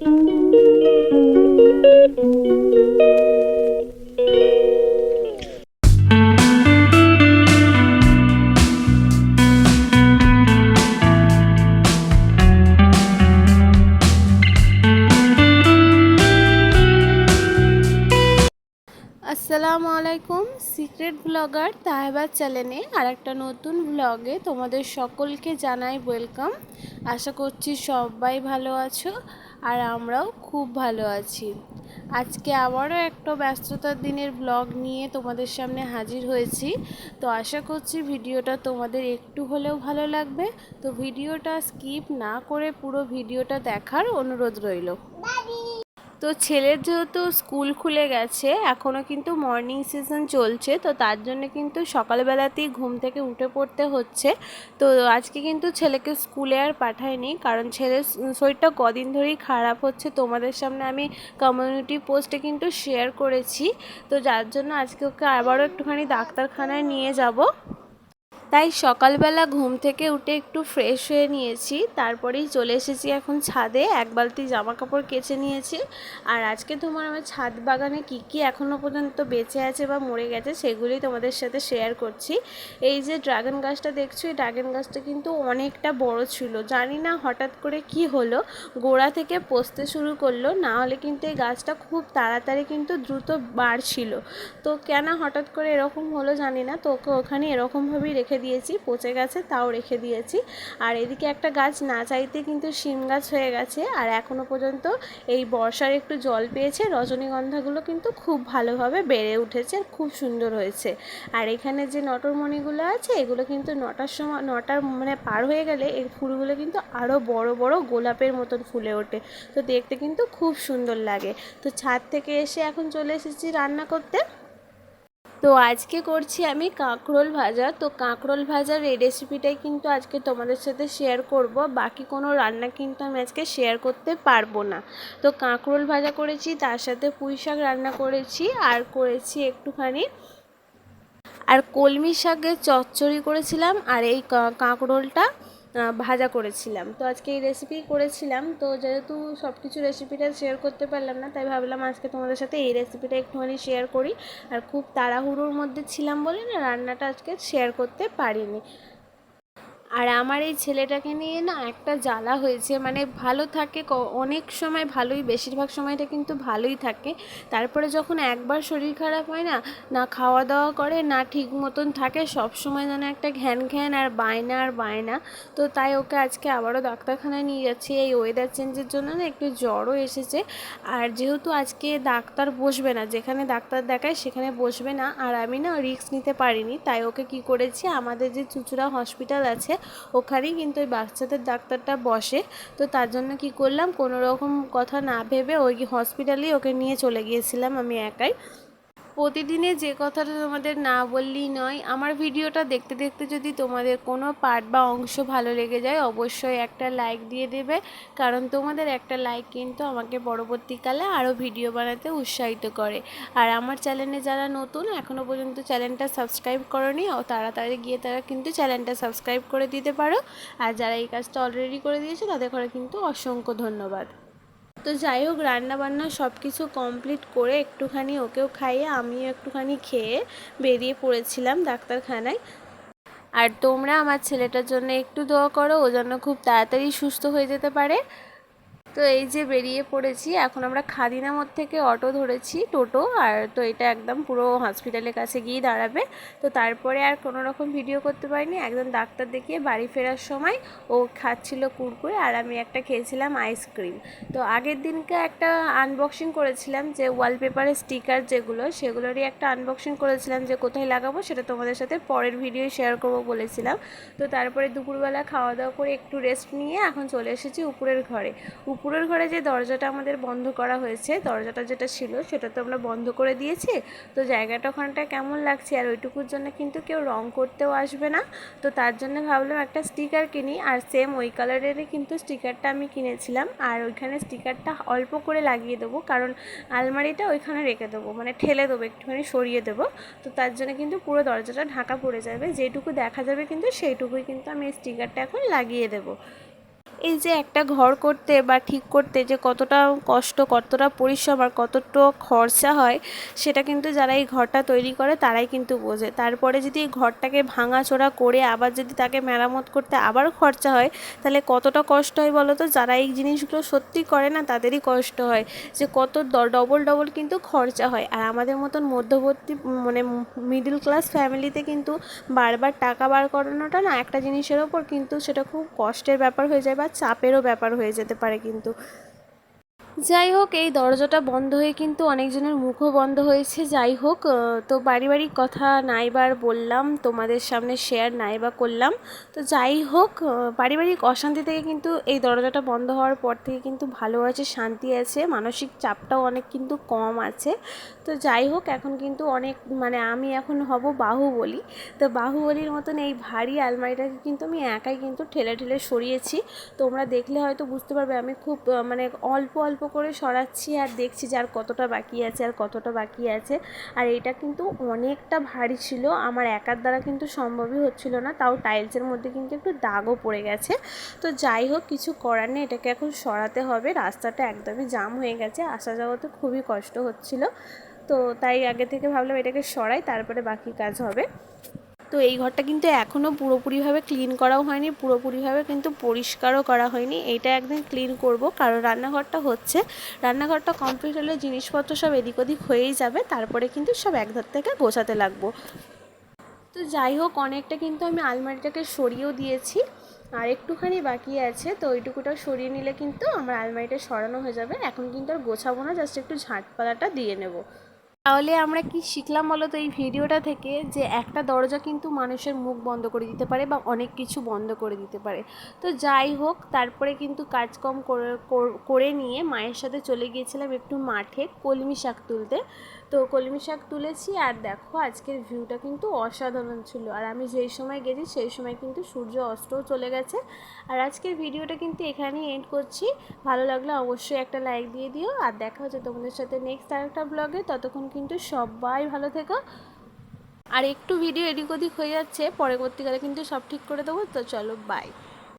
আসসালামু আলাইকুম, secret blogger তাহেবার চ্যানেলে আর একটা নতুন ব্লগে তোমাদের সকলকে জানাই ওয়েলকাম। আশা করছি সবাই ভালো আছো। আর আমরাও খুব ভালো আছি। আজকে আবারও একটা ব্যস্ততার দিনের ব্লগ নিয়ে তোমাদের সামনে হাজির হয়েছি। তো আশা করছি ভিডিওটা তোমাদের একটু হলেও ভালো লাগবে। তো ভিডিওটা স্কিপ না করে পুরো ভিডিওটা দেখার অনুরোধ রইল। তো ছেলের যেহেতু স্কুল খুলে গেছে এখনও কিন্তু মর্নিং সিজন চলছে, তো তার জন্য কিন্তু সকালবেলাতেই ঘুম থেকে উঠে পড়তে হচ্ছে। তো আজকে কিন্তু ছেলেকে স্কুলে আর পাঠায়নি, কারণ ছেলের শরীরটা কদিন ধরেই খারাপ হচ্ছে। তোমাদের সামনে আমি কমিউনিটি পোস্টে কিন্তু শেয়ার করেছি। তো যার জন্য আজকে ওকে আবারও একটুখানি ডাক্তারখানায় নিয়ে যাব। তাই সকালবেলা ঘুম থেকে উঠে একটু ফ্রেশ হয়ে নিয়েছি। তারপরেই চলে এসেছি এখন ছাদে। এক বালতি জামা কাপড় কেচে নিয়েছি। আর আজকে তোমার আমার ছাদ বাগানে কি কি এখনও পর্যন্ত বেঁচে আছে বা মরে গেছে সেগুলি তোমাদের সাথে শেয়ার করছি। এই যে ড্রাগন গাছটা দেখছ, এই ড্রাগন গাছটা কিন্তু অনেকটা বড় ছিল। জানি না হঠাৎ করে কি হলো, গোড়া থেকে পচতে শুরু করল। না হলে কিন্তু এই গাছটা খুব তাড়াতাড়ি কিন্তু দ্রুত বাড়ছিল। তো কেন হঠাৎ করে এরকম হলো জানি না। তো ওকে ওখানে এরকমভাবেই রেখে দিয়েছি, পচে গেছে তাও রেখে দিয়েছি। আর এদিকে একটা গাছ না চাইতে কিন্তু শিম গাছ হয়ে গেছে। আর এখনও পর্যন্ত এই বর্ষার একটু জল পেয়েছে, রজনীগন্ধাগুলো কিন্তু খুব ভালোভাবে বেড়ে উঠেছে আর খুব সুন্দর হয়েছে। আর এখানে যে নটরমণিগুলো আছে, এগুলো কিন্তু নটার সময়, নটার মানে পার হয়ে গেলে এই ফুলগুলো কিন্তু আরও বড় বড় গোলাপের মতন ফুলে ওঠে। তো দেখতে কিন্তু খুব সুন্দর লাগে। তো ছাদ থেকে এসে এখন চলে এসেছি রান্না করতে। তো আজকে করছি আমি কাঁকরোল ভাজা। তো কাঁকরোল ভাজার এই রেসিপিটাই কিন্তু আজকে তোমাদের সাথে শেয়ার করব। বাকি কোনো রান্না কিন্তু আমি আজকে শেয়ার করতে পারব না। তো কাঁকরোল ভাজা করেছি, তার সাথে পুঁই শাক রান্না করেছি, আর করেছি একটুখানি আর কলমি শাকের চচ্চড়ি করেছিলাম। আর এই কাঁকরোলটা ভাজা করেছিলাম। তো আজকে এই রেসিপি করেছিলাম। তো যেহেতু সব কিছু রেসিপিটা শেয়ার করতে পারলাম না, তাই ভাবলাম আজকে তোমাদের সাথে এই রেসিপিটা একটুখানি শেয়ার করি। আর খুব তাড়াহুড়োর মধ্যে ছিলাম বলে না, রান্নাটা আজকে শেয়ার করতে পারিনি। আর আমার এই ছেলেটাকে নিয়ে না একটা জ্বালা হয়েছে। মানে ভালো থাকে অনেক সময় ভালোই, বেশিরভাগ সময়টা কিন্তু ভালোই থাকে। তারপরে যখন একবার শরীর খারাপ হয় না না খাওয়া দাওয়া করে, না ঠিক মতন থাকে, সব সময় যেন একটা ঘ্যান ঘ্যান আর বায়না আর বায়না। তো তাই ওকে আজকে আবারও ডাক্তারখানায় নিয়ে যাচ্ছি। এই ওয়েদার চেঞ্জের জন্য না একটু জ্বরও এসেছে। আর যেহেতু আজকে ডাক্তার বসবে না, যেখানে ডাক্তার দেখায় সেখানে বসবে না। আর আমি না রিস্ক নিতে পারিনি। তাই ওকে কি করেছি, আমাদের যে চুচুড়া হসপিটাল আছে ওখানেই কিন্তু ওই বাচ্চাদের ডাক্তারটা বসে। তো তার জন্য কি করলাম? কোনো রকম কথা না ভেবে ওই হসপিটালেই ওকে নিয়ে চলে গিয়েছিলাম আমি একাই। প্রতিদিনে যে কথাটা তোমাদের না বললেই নয়, আমার ভিডিওটা দেখতে দেখতে যদি তোমাদের কোনো পার্ট বা অংশ ভালো লেগে যায়, অবশ্যই একটা লাইক দিয়ে দেবে। কারণ তোমাদের একটা লাইক কিন্তু আমাকে পরবর্তীকালে আরও ভিডিও বানাতে উৎসাহিত করে। আর আমার চ্যানেলে যারা নতুন এখনও পর্যন্ত চ্যানেলটা সাবস্ক্রাইব করনি তাড়াতাড়ি গিয়ে তারা কিন্তু চ্যানেলটা সাবস্ক্রাইব করে দিতে পারো। আর যারা এই কাজটা অলরেডি করে দিয়েছে, তাদের করে কিন্তু অসংখ্য ধন্যবাদ। তো যাই হোক, রান্নাবান্না সব কিছু কমপ্লিট করে একটুখানি ওকেও খাইয়ে আমিও একটুখানি খেয়ে বেরিয়ে পড়েছিলাম ডাক্তারখানায়। আর তোমরা আমার ছেলেটার জন্য একটু দোয়া করো, ও জন্য খুব তাড়াতাড়ি সুস্থ হয়ে যেতে পারে। তো এই যে বেরিয়ে পড়েছি, এখন আমরা খাদিনা মোড় থেকে অটো ধরেছি, টোটো, আর তো এটা একদম পুরো হসপিটালের কাছে গিয়ে দাঁড়াবে। তো তারপরে আর কোনো রকম ভিডিও করতে পারিনি, একদম ডাক্তার দেখিয়ে বাড়ি ফেরার সময় ও খাচ্ছিল কুরকুরে আর আমি একটা খেয়েছিলাম আইসক্রিম তো আগের দিনকে একটা আনবক্সিং করেছিলাম যে ওয়ালপেপারের স্টিকার যেগুলো, সেগুলোরই একটা আনবক্সিং করেছিলাম যে কোথায় লাগাবো, সেটা তোমাদের সাথে পরের ভিডিও শেয়ার করব বলেছিলাম। তো তারপরে দুপুরবেলা খাওয়া দাওয়া করে একটু রেস্ট নিয়ে এখন চলে এসেছি উপরের ঘরে। উপরের ঘরে যে দরজাটা আমাদের বন্ধ করা হয়েছে, দরজাটা যেটা ছিল সেটা তো আমরা বন্ধ করে দিয়েছি। তো জায়গাটা ওখানটা কেমন লাগছে? আর ওইটুকুর জন্য কিন্তু কেউ রং করতেও আসবে না। তো তার জন্য ভাবলাম একটা স্টিকার কিনি। আর সেম ওই কালারেরই কিন্তু স্টিকারটা আমি কিনেছিলাম। আর ওইখানে স্টিকারটা অল্প করে লাগিয়ে দেবো। কারণ আলমারিটা ওইখানে রেখে দেবো। মানে ঠেলে দেবো, একটুখানি সরিয়ে দেবো। তো তার জন্য কিন্তু পুরো দরজাটা ঢাকা পড়ে যাবে। যেটুকু দেখা যাবে কিন্তু সেইটুকুই কিন্তু আমি স্টিকারটা এখন লাগিয়ে দেবো। এই যে একটা ঘর করতে বা ঠিক করতে যে কতটা কষ্ট, কতটা পরিশ্রম আর কতটা খরচা হয়, সেটা কিন্তু যারা এই ঘরটা তৈরি করে তারাই কিন্তু বোঝে। তারপরে যদি এই ঘরটাকে ভাঙাচোরা করে আবার যদি তাকে মেরামত করতে আবার খরচা হয়, তাহলে কতটা কষ্ট হয় বলো তো? যারা এই জিনিসগুলো সত্যি করে না তাদেরই কষ্ট হয়। যে কত ডবল ডবল কিন্তু খরচা হয়। আর আমাদের মতন মধ্যবর্তী মানে মিডিল ক্লাস ফ্যামিলিতে কিন্তু বারবার টাকা বার করানোটা না একটা জিনিসের ওপর কিন্তু সেটা খুব কষ্টের ব্যাপার হয়ে যায় বা চাপেরও ব্যাপার হয়ে যেতে পারে কিন্তু। যাই হোক, এই দরজাটা বন্ধ হয়ে কিন্তু অনেকজনের মুখও বন্ধ হয়েছে। যাই হোক তো পারিবারিক কথা নাইবার বললাম, তোমাদের সামনে শেয়ার নাইবা করলাম। তো যাই হোক পারিবারিক অশান্তি থেকে কিন্তু এই দরজাটা বন্ধ হওয়ার পর থেকে কিন্তু ভালো আছে, শান্তি আছে, মানসিক চাপটাও অনেক কিন্তু কম আছে। তো যাই হোক, এখন কিন্তু অনেক মানে আমি এখন হব বাহুবলী। তো বাহুবলীর মতন এই ভারী আলমারিটাকে কিন্তু আমি একাই কিন্তু ঠেলে ঠেলে সরিয়েছি। তোমরা দেখলে হয়তো বুঝতে পারবে, আমি খুব মানে অল্প অল্প করে সরাচ্ছি আর দেখছি যে আর কতটা বাকি আছে আর কতটা বাকি আছে। আর এটা কিন্তু অনেকটা ভারী ছিল। আমার একার দ্বারা কিন্তু সম্ভবই হচ্ছিল না। তাও টাইলসের মধ্যে কিন্তু একটু দাগও পড়ে গেছে। তো যাই হোক, কিছু করার নেই। এটাকে এখন সরাতে হবে। রাস্তাটা একদমই জাম হয়ে গেছে। আসা যাওয়াতে খুবই কষ্ট হচ্ছিল। তো তাই আগে থেকে ভাবলাম এটাকে সরাই, তারপরে বাকি কাজ হবে। তো এই ঘরটা কিন্তু এখনও পুরোপুরিভাবে ক্লিন করাও হয়নি, পুরোপুরিভাবে কিন্তু পরিষ্কারও করা হয়নি। এইটা একদিন ক্লিন করব, কারণ রান্নাঘরটা হচ্ছে। রান্নাঘরটা কমপ্লিট হলে জিনিসপত্র সব এদিক ওদিক হয়েই যাবে, তারপরে কিন্তু সব একধার থেকে গোছাতে লাগবো। তো যাই হোক, অনেকটা কিন্তু আমি আলমারিটাকে সরিয়েও দিয়েছি, আর একটুখানি বাকি আছে, তো ওইটুকুটা সরিয়ে নিলে কিন্তু আমার আলমারিটা সরানো হয়ে যাবে। এখন কিন্তু আর গোছাবো না, জাস্ট একটু ঝাঁটপালাটা দিয়ে নেব। তাহলে আমরা কি শিখলাম বলো তো এই ভিডিওটা থেকে যে একটা দরজা কিন্তু মানুষের মুখ বন্ধ করে দিতে পারে বা অনেক কিছু বন্ধ করে দিতে পারে। তো যাই হোক, তারপরে কিন্তু কাজকম করে নিয়ে মায়ের সাথে চলে গিয়েছিলাম একটু মাঠে কলমি শাক তুলতে। তো কলমি শাক তুলেছি আর দেখো আজকের ভিউটা কিন্তু অসাধারণ ছিল। আর আমি যেই সময় গেছি সেই সময় কিন্তু সূর্য অস্তও চলে গেছে। আর আজকের ভিডিওটা কিন্তু এখানেই এন্ড করছি। ভালো লাগলে অবশ্যই একটা লাইক দিয়ে দিও। আর দেখা হচ্ছে তোমাদের সাথে নেক্সট আরেকটা ব্লগে ততক্ষণ কিন্তু সবাই ভালো থেকো। আর একটু ভিডিও এদিক ওদিক হয়ে যাচ্ছে, পরবর্তীকালে কিন্তু সব ঠিক করে দেবো, তো চলো বাই